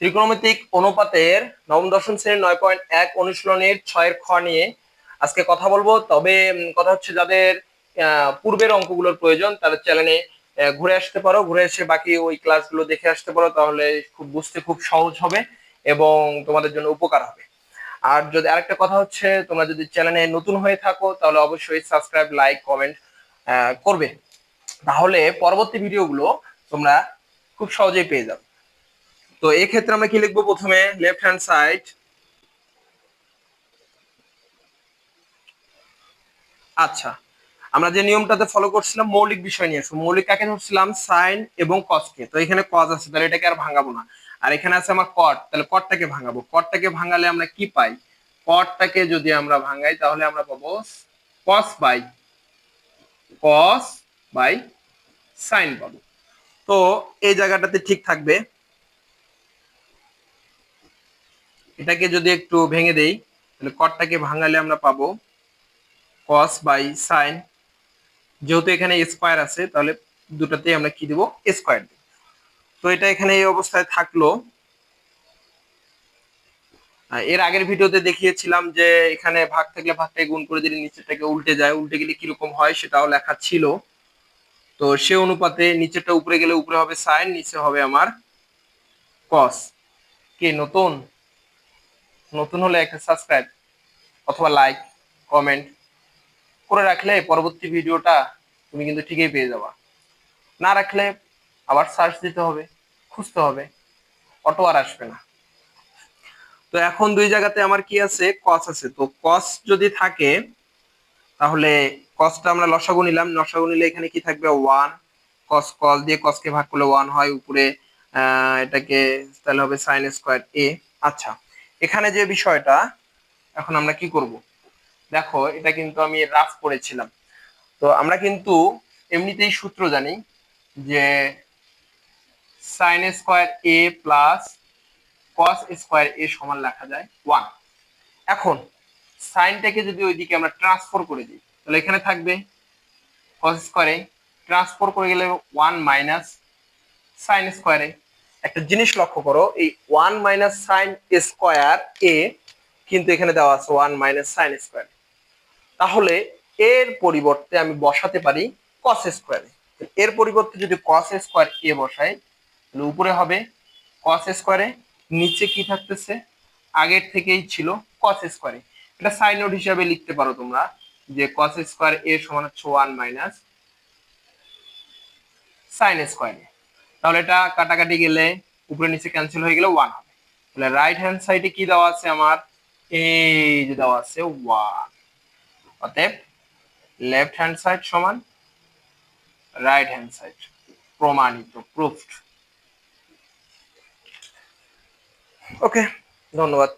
ত্রিকোণমিতিক অনুপাতের নবম, দশম শ্রেণির নয় পয়েন্ট এক অনুশীলনের ছয়ের খ নিয়ে আজকে কথা বলব। তবে কথা হচ্ছে যাদের পূর্বের অঙ্কগুলোর প্রয়োজন তারা চ্যানেলে ঘুরে আসতে পারো। ঘুরে এসে বাকি ওই ক্লাসগুলো দেখে আসতে পারো, তাহলে খুব, বুঝতে খুব সহজ হবে এবং তোমাদের জন্য উপকার হবে। আর যদি আরেকটা কথা হচ্ছে, তোমরা যদি চ্যানেলে নতুন হয়ে থাকো, তাহলে অবশ্যই সাবস্ক্রাইব লাইক কমেন্ট করবে। তাহলে পরবর্তী ভিডিওগুলো তোমরা খুব সহজেই পেয়ে যাবে। তো এই ক্ষেত্রে আমরা কি লিখব প্রথমে? লেফট হ্যান্ড সাইড আচ্ছা আমরা যে নিয়মটাতে ফলো করছিলাম, মৌলিক বিষয় নিয়ে। আসব মৌলিক কাকে ধরছিলাম? সাইন এবং কসকে তো এখানে কজ আছে, তাহলে এটাকে আর ভাঙাবো না। আর এখানে আছে আমার কট তাহলে কটটাকে ভাঙাবো। কটটাকে ভাঙালে আমরা কি পাই? কটটাকে যদি আমরা ভাঙাই, তাহলে আমরা পাবো cos by cos by sine পাবো। তো এই জায়গাটাতে ঠিক থাকবে। এটাকে যদি একটু ভেঙে দেই, তাহলে কটটাকে ভাঙালে আমরা পাবো কস বাই সাইন যেহেতু এখানে স্কোয়ার আছে, তাহলে দুটাতেই আমরা কি দেবো? স্কোয়ার দেব। তো এটা এখানে এই অবস্থায় থাকল। এর আগের ভিডিওতে দেখিয়েছিলাম যে এখানে ভাগ থাকলে ভাগটাকে গুণ করে দিলে নিচেরটাকে উল্টে যায়। উল্টে গেলে কীরকম হয় সেটাও লেখা ছিল। তো সে অনুপাতে নিচেরটা উপরে গেলে উপরে হবে সাইন নিচে হবে আমার কস কে? নতুন? নতুন হলে একটা সাবস্ক্রাইব অথবা লাইক কমেন্ট করে রাখলে পরবর্তী ভিডিওটা তুমি কিন্তু ঠিকই পেয়ে যাবা। না রাখলে আবার সার্চ দিতে হবে, খুঁজতে হবে, অটো আর আসবে না। তো এখন দুই জায়গাতে আমার কি আছে? কস আছে। তো কস যদি থাকে, তাহলে কসটা আমরা লসাগু নিলাম। লসাগু নিলে এখানে কি থাকবে? ওয়ান কস কস দিয়ে কসকে ভাগ করলে ওয়ান হয়। উপরে এটাকে তাহলে হবে সাইন স্কোয়ার এ আচ্ছা। এখানে যে বিষয়টা, এখন আমরা কি করব? দেখো, এটা কিন্তু আমি রাফ করেছিলাম। তো আমরা কিন্তু এমনিতেই সূত্র জানি যে sine square A plus cos square A সমান লেখা যায় ওয়ান এখন সাইনটাকে যদি ওইদিকে আমরা ট্রান্সফার করে দিই, তাহলে এখানে থাকবে কস স্কোয়ারে ট্রান্সফার করে গেলে ওয়ান মাইনাস সাইন স্কোয়ারে একটা জিনিস লক্ষ্য করো, এই one minus sine square A কিন্তু এখানে দেওয়া আছে ওয়ান মাইনাস সাইন স্কোয়ার তাহলে এর পরিবর্তে আমি বসাতে পারি কস স্কোয়ারে এর পরিবর্তে যদি কস স্কোয়ার এ বসাই, তাহলে উপরে হবে কস স্কোয়ারে নিচে কি থাকতেছে? আগের থেকেই ছিল কস স্কোয়ারে এটা সাইন নোট হিসাবে লিখতে পারো তোমরা যে কস স্কোয়ার এ সমান হচ্ছে ওয়ান মাইনাস সাইন স্কোয়ারে তাহলে এটা কাটাকাটি গেলে উপরে নিচে ক্যান্সেল হয়ে গেলে ওয়ান হবে। তাহলে রাইট হ্যান্ড সাইডে কি দেওয়া আছে আমার? এই যে দেওয়া আছে ওয়ান অতএব লেফট হ্যান্ড সাইড সমান রাইট হ্যান্ড সাইড প্রমাণিত প্রুফড ওকে ধন্যবাদ।